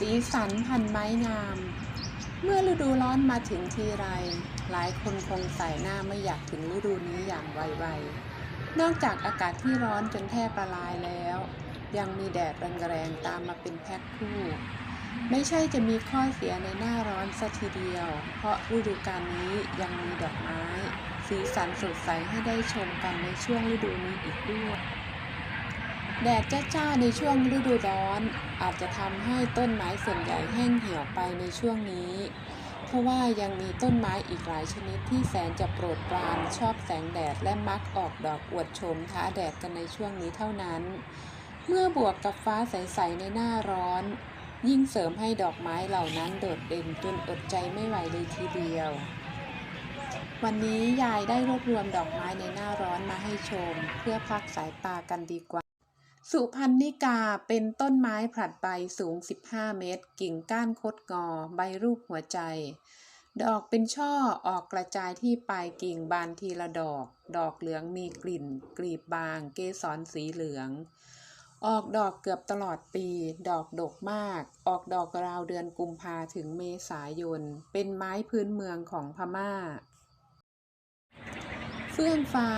สีสันพันไม้งาม เมื่อฤดูร้อนมาถึงทีไร หลายคนคงใส่หน้าไม่อยากถึงฤดูนี้อย่างไวๆ นอกจากอากาศที่ร้อนจนแทบละลายแล้ว ยังมีแดดแรงๆตามมาเป็นแพ็คคู่ ไม่ใช่จะมีข้อเสียในหน้าร้อนสัทีเดียว เพราะฤดูกาลนี้ยังมีดอกไม้ สีสันสดใสให้ได้ชมกันในช่วงฤดูนี้อีกด้วย แดดจ้าๆในช่วงฤดูร้อน อาจจะทำให้ต้นไม้ส่วนใหญ่แห้งเหี่ยวไปในช่วงนี้ เพราะว่ายังมีต้นไม้อีกหลายชนิดที่แสนจะโปรดปรานชอบแสงแดดและมักออกดอกอวดโฉมท้าแดดกันในช่วงนี้เท่านั้น เมื่อบวกกับฟ้าใสๆในหน้าร้อน ยิ่งเสริมให้ดอกไม้เหล่านั้นโดดเด่นจนอดใจไม่ไหวเลยทีเดียว วันนี้ยายได้รวบรวมดอกไม้ในหน้าร้อนมาให้ชม เพื่อพักสายตากันดีกว่า สุพรรณิกาเป็นต้นไม้ผลัดใบสูง 15 เมตร กิ่งก้านคดงอ ใบรูปหัวใจ ดอกเป็นช่อออกกระจายที่ปลายกิ่งบานทีละดอก ดอกเหลืองมีกลิ่น กลีบบาง เกสรสีเหลือง ออกดอกเกือบตลอดปี ดอกดกมาก ออกดอกราวเดือนกุมภาถึงเมษายน เป็นไม้พื้นเมืองของพม่า เฟื่องฟ้า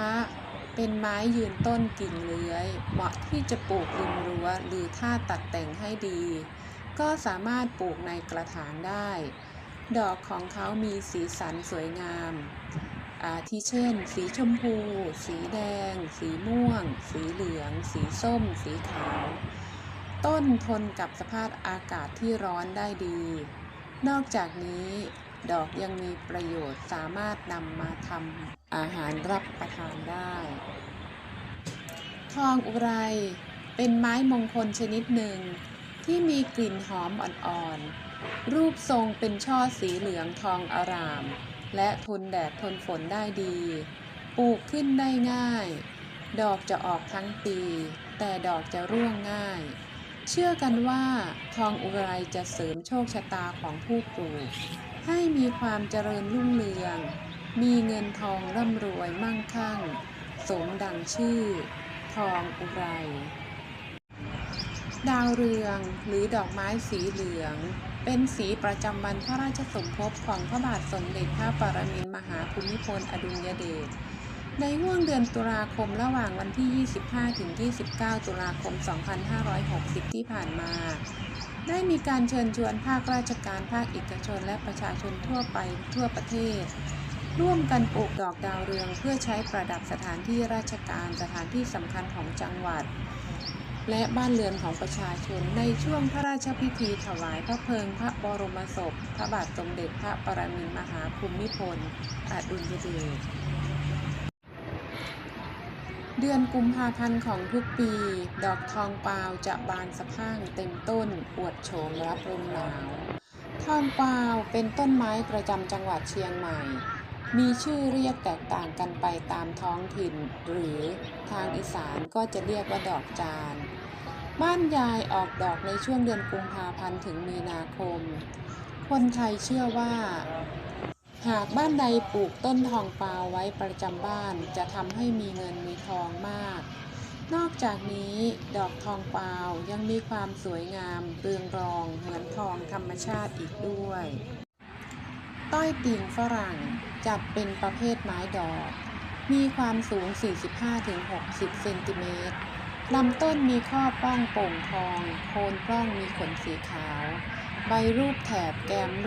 เป็นไม้ยืนต้นกิ่งเลื้อย เหมาะที่จะปลูกริมรั้วหรือถ้าตัดแต่งให้ดี ก็สามารถปลูกในกระถางได้ ดอกของเขามีสีสันสวยงาม อาทิเช่น สีชมพู สีแดง สีม่วง สีเหลือง สีส้ม สีขาว ต้นทนกับสภาพอากาศที่ร้อนได้ดี นอกจากนี้ดอกยังมีประโยชน์สามารถนำมาทำอาหารรับประทานได้ ทองอุไร เป็นไม้มงคลชนิดหนึ่ง ที่มีกลิ่นหอมอ่อนๆ รูปทรงเป็นช่อสีเหลืองทองอาราม และทนแดดทนฝนได้ดี ปลูกขึ้นได้ง่าย ดอกจะออกทั้งปี แต่ดอกจะร่วงง่าย เชื่อกันว่าทองอุไรจะเสริมโชคชะตาของผู้ปลูก ให้มีความเจริญรุ่งเรือง มีเงินทองร่ำรวยมั่งคั่งสมดังชื่อ องอุไร ดาวเรืองหรือดอกไม้สีเหลือง เป็นสีประจำวันพระราชสมภพของพระบาทสมเด็จพระปรมินทรมหาภูมิพลอดุลยเดชในห่วงเดือนตุลาคมระหว่างวันที่ 25 ถึง 29 ตุลาคม 2560 ที่ผ่านมา ได้มีการเชิญชวนภาคราชการภาคเอกชนและประชาชนทั่วไปทั่วประเทศ ร่วมกันปลูกดอกดาวเรือง เพื่อใช้ประดับสถานที่ราชการสถานที่สำคัญของจังหวัด และบ้านเรือนของประชาชนในช่วงพระราชพิธีถวายพระเพลิงพระบรมศพ พระบาทสมเด็จพระปรมินทรมหาภูมิพลอดุลยเดชเดือนกุมภาพันธ์ของทุกปี ดอกทองเปาวจะบานสะพั่งเต็มต้นอวดโฉมรับลมหนาว ทองปาวเป็นต้นไม้ประจำจังหวัดเชียงใหม่ มีชื่อเรียกแตกต่างกันไปตามท้องถิ่น หรือทางอีสานก็จะเรียกว่าดอกจาน บ้านยายออกดอกในช่วงเดือนกุมภาพันธ์ถึงมีนาคม คนไทยเชื่อว่า หากบ้านใดปลูกต้นทองปาวไว้ประจำบ้านจะทำให้มีเงินมีทองมาก นอกจากนี้ดอกทองปาวยังมีความสวยงามเรืองรองเหมือนทองธรรมชาติอีกด้วย ต้อยติ่งฝรั่งจัดเป็นประเภทไม้ดอก มีความสูง 45-60 เซนติเมตรลำต้นมีข้อป้องโป่งทอง โคนปล้องมีขนสีขาว ใบรูปแถบแกมรูป